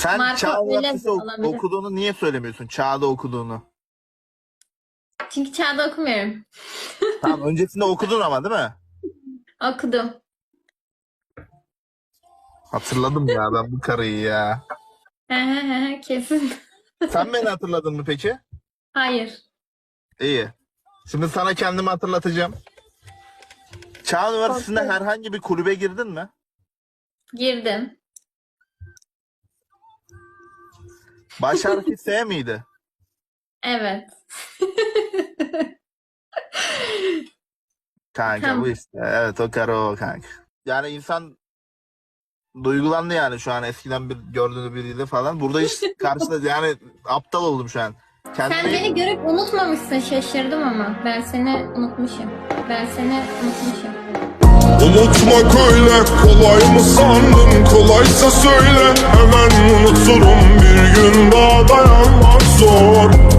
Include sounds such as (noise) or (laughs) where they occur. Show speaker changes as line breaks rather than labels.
Sen
Marco
Çağ
öyle
Üniversitesi ok-
olabilir.
okuduğunu niye söylemiyorsun? Çağ'da okuduğunu.
Çünkü çağda okumuyorum. (laughs)
Tamam öncesinde okudun ama değil mi?
Okudum.
Hatırladım ya ben bu karıyı ya.
He he he kesin. (laughs)
Sen beni hatırladın mı peki?
Hayır.
İyi. Şimdi sana kendimi hatırlatacağım. Çağ Üniversitesi'nde herhangi bir kulübe girdin mi?
Girdim.
Baş harfi S miydi?
Evet. (laughs)
Kanka
Tamam.
bu işte. Evet o karı o kanka. Yani insan duygulandı yani şu an eskiden bir gördüğünü biriyle falan. Burada hiç (laughs) karşıda yani aptal oldum şu an.
Sen
Kendimi
beni görüp unutmamışsın şaşırdım ama. Ben seni unutmuşum. Ben seni unutmuşum.
Unutmak öyle kolay mı sandın? Kolaysa söyle. Hemen unuturum bir gün daha dayanmak zor